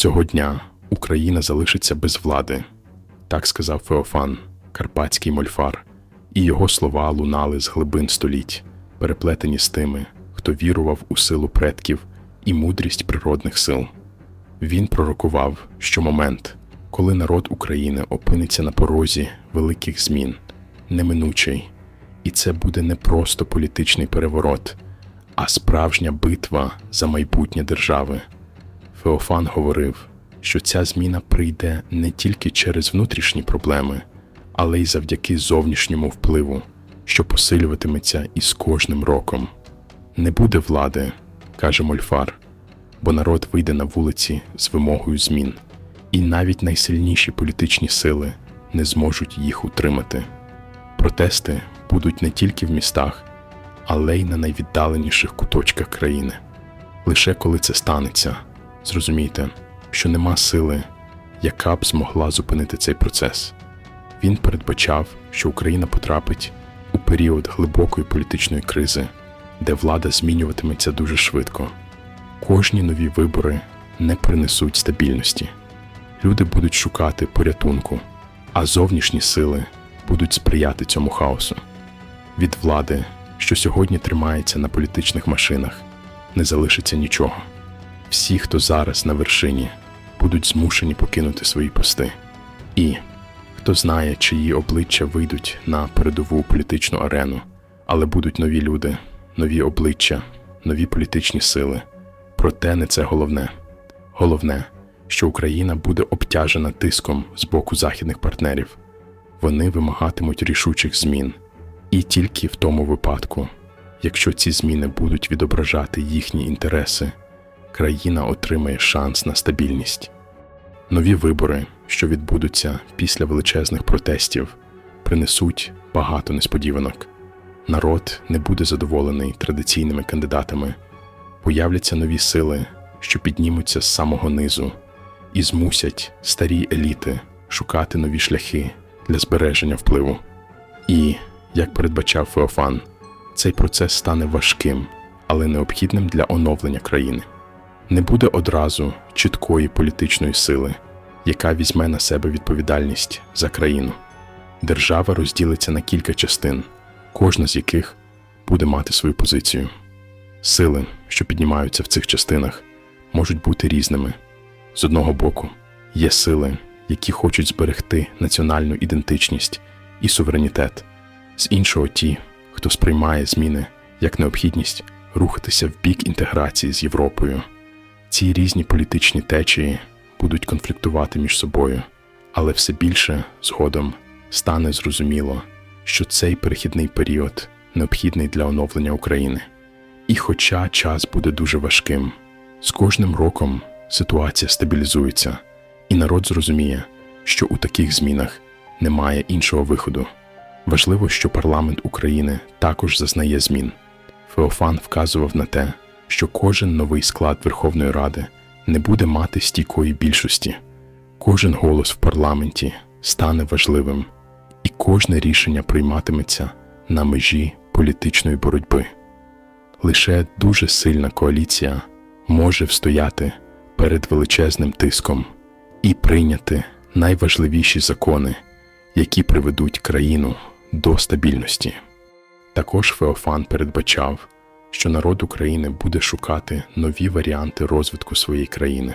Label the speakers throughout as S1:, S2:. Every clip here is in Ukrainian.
S1: Цього дня Україна залишиться без влади, так сказав Феофан, карпатський мольфар, і його слова лунали з глибин століть, переплетені з тими, хто вірував у силу предків і мудрість природних сил. Він пророкував, що момент, коли народ України опиниться на порозі великих змін, неминучий, і це буде не просто політичний переворот, а справжня битва за майбутнє держави. Феофан говорив, що ця зміна прийде не тільки через внутрішні проблеми, але й завдяки зовнішньому впливу, що посилюватиметься із кожним роком. Не буде влади, каже Мольфар, бо народ вийде на вулиці з вимогою змін, і навіть найсильніші політичні сили не зможуть їх утримати. Протести будуть не тільки в містах, але й на найвіддаленіших куточках країни. Лише коли це станеться, зрозумійте, що нема сили, яка б змогла зупинити цей процес. Він передбачав, що Україна потрапить у період глибокої політичної кризи, де влада змінюватиметься дуже швидко. Кожні нові вибори не принесуть стабільності. Люди будуть шукати порятунку, а зовнішні сили будуть сприяти цьому хаосу. Від влади, що сьогодні тримається на політичних машинах, не залишиться нічого. Всі, хто зараз на вершині, будуть змушені покинути свої пости. І хто знає, чиї обличчя вийдуть на передову політичну арену, але будуть нові люди, нові обличчя, нові політичні сили. Проте не це головне. Головне, що Україна буде обтяжена тиском з боку західних партнерів. Вони вимагатимуть рішучих змін. І тільки в тому випадку, якщо ці зміни будуть відображати їхні інтереси, країна отримає шанс на стабільність. Нові вибори, що відбудуться після величезних протестів, принесуть багато несподіванок. Народ не буде задоволений традиційними кандидатами, появляться нові сили, що піднімуться з самого низу, і змусять старі еліти шукати нові шляхи для збереження впливу. І, як передбачав Феофан, цей процес стане важким, але необхідним для оновлення країни. Не буде одразу чіткої політичної сили, яка візьме на себе відповідальність за країну. Держава розділиться на кілька частин, кожна з яких буде мати свою позицію. Сили, що піднімаються в цих частинах, можуть бути різними. З одного боку, є сили, які хочуть зберегти національну ідентичність і суверенітет, з іншого ті, хто сприймає зміни як необхідність рухатися в бік інтеграції з Європою. Ці різні політичні течії будуть конфліктувати між собою, але все більше згодом стане зрозуміло, що цей перехідний період необхідний для оновлення України. І хоча час буде дуже важким, з кожним роком ситуація стабілізується, і народ зрозуміє, що у таких змінах немає іншого виходу. Важливо, що парламент України також зазнає змін. Феофан вказував на те, що кожен новий склад Верховної Ради не буде мати стійкої більшості, кожен голос в парламенті стане важливим, і кожне рішення прийматиметься на межі політичної боротьби. Лише дуже сильна коаліція може встояти перед величезним тиском і прийняти найважливіші закони, які приведуть країну до стабільності. Також Феофан передбачав, що народ України буде шукати нові варіанти розвитку своєї країни.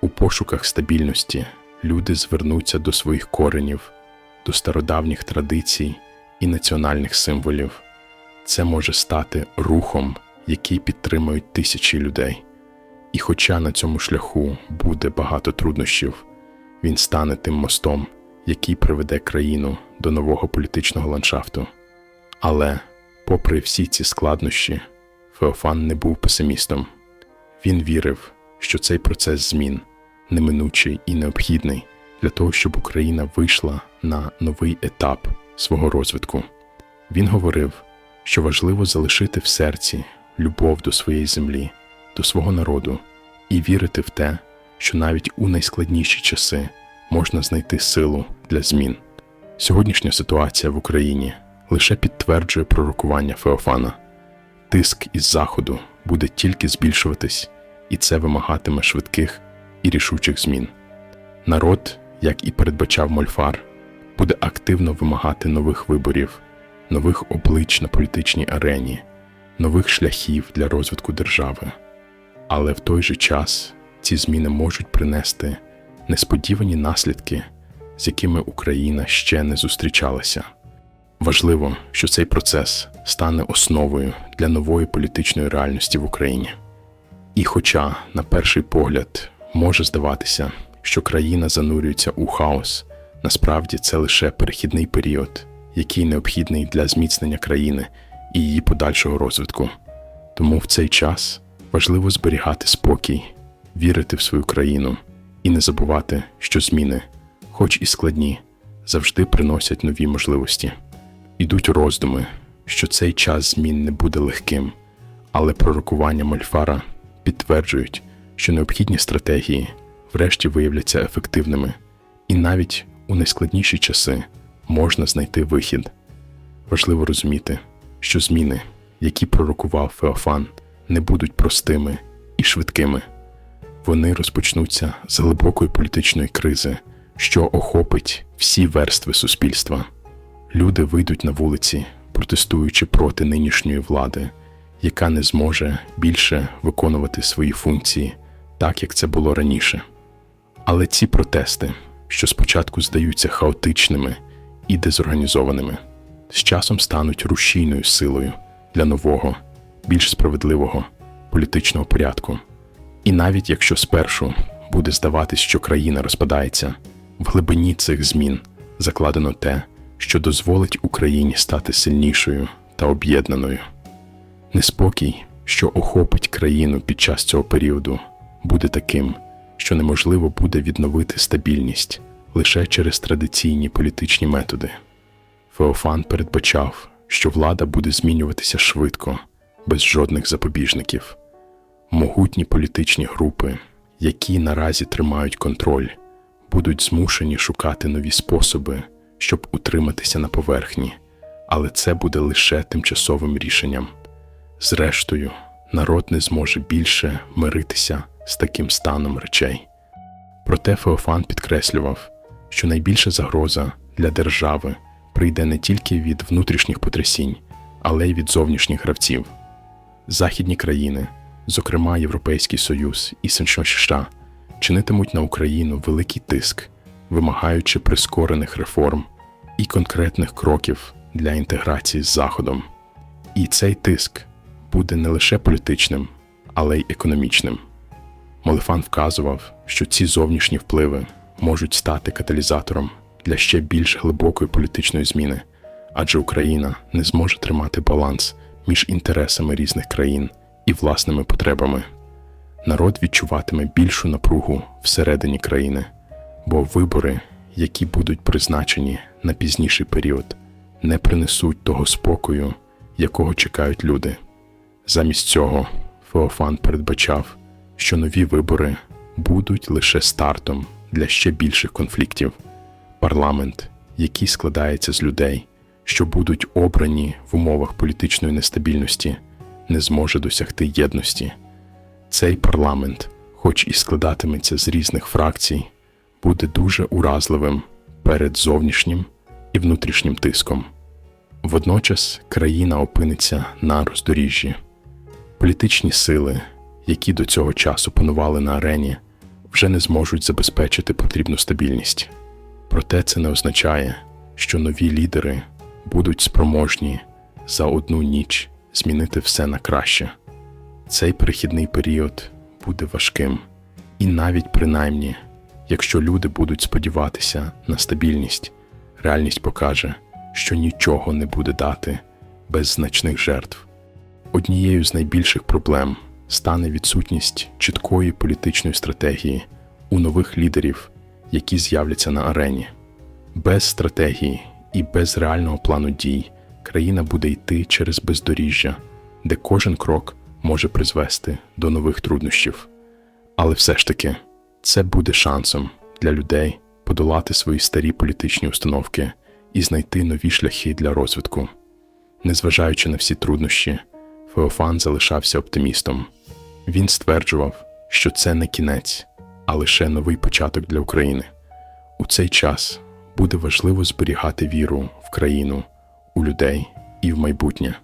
S1: У пошуках стабільності люди звернуться до своїх коренів, до стародавніх традицій і національних символів. Це може стати рухом, який підтримують тисячі людей. І хоча на цьому шляху буде багато труднощів, він стане тим мостом, який приведе країну до нового політичного ландшафту. Але, попри всі ці складнощі, Феофан не був песимістом. Він вірив, що цей процес змін неминучий і необхідний для того, щоб Україна вийшла на новий етап свого розвитку. Він говорив, що важливо залишити в серці любов до своєї землі, до свого народу і вірити в те, що навіть у найскладніші часи можна знайти силу для змін. Сьогоднішня ситуація в Україні лише підтверджує пророкування Феофана. Тиск із заходу буде тільки збільшуватись, і це вимагатиме швидких і рішучих змін. Народ, як і передбачав Мольфар, буде активно вимагати нових виборів, нових облич на політичній арені, нових шляхів для розвитку держави. Але в той же час ці зміни можуть принести несподівані наслідки, з якими Україна ще не зустрічалася. Важливо, що цей процес стане основою для нової політичної реальності в Україні. І хоча, на перший погляд, може здаватися, що країна занурюється у хаос, насправді це лише перехідний період, який необхідний для зміцнення країни і її подальшого розвитку. Тому в цей час важливо зберігати спокій, вірити в свою країну і не забувати, що зміни, хоч і складні, завжди приносять нові можливості. Ідуть роздуми, що цей час змін не буде легким, але пророкування Мольфара підтверджують, що необхідні стратегії врешті виявляться ефективними, і навіть у найскладніші часи можна знайти вихід. Важливо розуміти, що зміни, які пророкував Феофан, не будуть простими і швидкими. Вони розпочнуться з глибокої політичної кризи, що охопить всі верстви суспільства. Люди вийдуть на вулиці, протестуючи проти нинішньої влади, яка не зможе більше виконувати свої функції так, як це було раніше. Але ці протести, що спочатку здаються хаотичними і дезорганізованими, з часом стануть рушійною силою для нового, більш справедливого політичного порядку. І навіть якщо спершу буде здаватись, що країна розпадається, в глибині цих змін закладено те, що дозволить Україні стати сильнішою та об'єднаною. Неспокій, що охопить країну під час цього періоду, буде таким, що неможливо буде відновити стабільність лише через традиційні політичні методи. Феофан передбачав, що влада буде змінюватися швидко, без жодних запобіжників. Могутні політичні групи, які наразі тримають контроль, будуть змушені шукати нові способи, щоб утриматися на поверхні, але це буде лише тимчасовим рішенням. Зрештою, народ не зможе більше миритися з таким станом речей. Проте Феофан підкреслював, що найбільша загроза для держави прийде не тільки від внутрішніх потрясінь, але й від зовнішніх гравців. Західні країни, зокрема Європейський Союз і США, чинитимуть на Україну великий тиск, вимагаючи прискорених реформ і конкретних кроків для інтеграції з Заходом. І цей тиск буде не лише політичним, але й економічним. Молифан вказував, що ці зовнішні впливи можуть стати каталізатором для ще більш глибокої політичної зміни, адже Україна не зможе тримати баланс між інтересами різних країн і власними потребами. Народ відчуватиме більшу напругу всередині країни, бо вибори, які будуть призначені на пізніший період, не принесуть того спокою, якого чекають люди. Замість цього Феофан передбачав, що нові вибори будуть лише стартом для ще більших конфліктів. Парламент, який складається з людей, що будуть обрані в умовах політичної нестабільності, не зможе досягти єдності. Цей парламент, хоч і складатиметься з різних фракцій, буде дуже уразливим перед зовнішнім і внутрішнім тиском. Водночас країна опиниться на роздоріжжі. Політичні сили, які до цього часу панували на арені, вже не зможуть забезпечити потрібну стабільність. Проте це не означає, що нові лідери будуть спроможні за одну ніч змінити все на краще. Цей перехідний період буде важким, і навіть принаймні, якщо люди будуть сподіватися на стабільність, реальність покаже, що нічого не буде дати без значних жертв. Однією з найбільших проблем стане відсутність чіткої політичної стратегії у нових лідерів, які з'являться на арені. Без стратегії і без реального плану дій країна буде йти через бездоріжжя, де кожен крок може призвести до нових труднощів. Але все ж таки, це буде шансом для людей подолати свої старі політичні установки і знайти нові шляхи для розвитку. Незважаючи на всі труднощі, Феофан залишався оптимістом. Він стверджував, що це не кінець, а лише новий початок для України. У цей час буде важливо зберігати віру в країну, у людей і в майбутнє.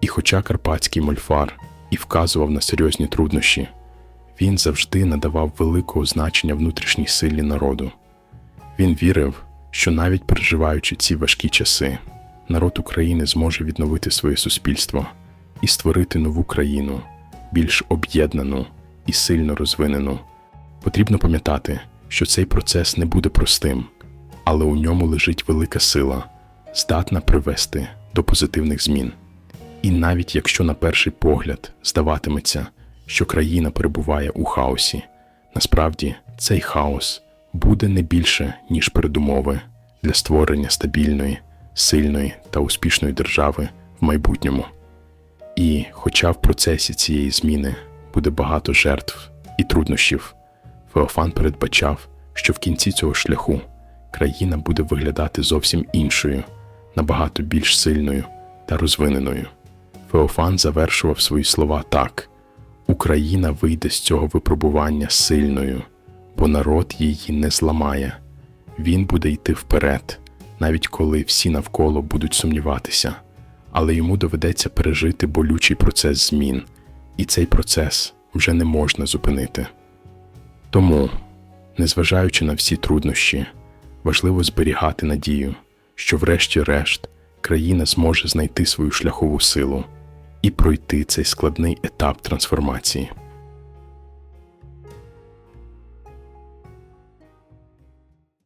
S1: І хоча карпатський мольфар і вказував на серйозні труднощі, він завжди надавав великого значення внутрішній силі народу. Він вірив, що навіть переживаючи ці важкі часи, народ України зможе відновити своє суспільство і створити нову країну, більш об'єднану і сильно розвинену. Потрібно пам'ятати, що цей процес не буде простим, але у ньому лежить велика сила, здатна привести до позитивних змін. І навіть якщо на перший погляд здаватиметься, що країна перебуває у хаосі, насправді цей хаос буде не більше, ніж передумови для створення стабільної, сильної та успішної держави в майбутньому. І, хоча в процесі цієї зміни буде багато жертв і труднощів, Феофан передбачав, що в кінці цього шляху країна буде виглядати зовсім іншою, набагато більш сильною та розвиненою. Феофан завершував свої слова так: Україна вийде з цього випробування сильною, бо народ її не зламає. Він буде йти вперед, навіть коли всі навколо будуть сумніватися, але йому доведеться пережити болючий процес змін, і цей процес вже не можна зупинити. Тому, незважаючи на всі труднощі, важливо зберігати надію, що врешті-решт країна зможе знайти свою шляхову силу і пройти цей складний етап трансформації.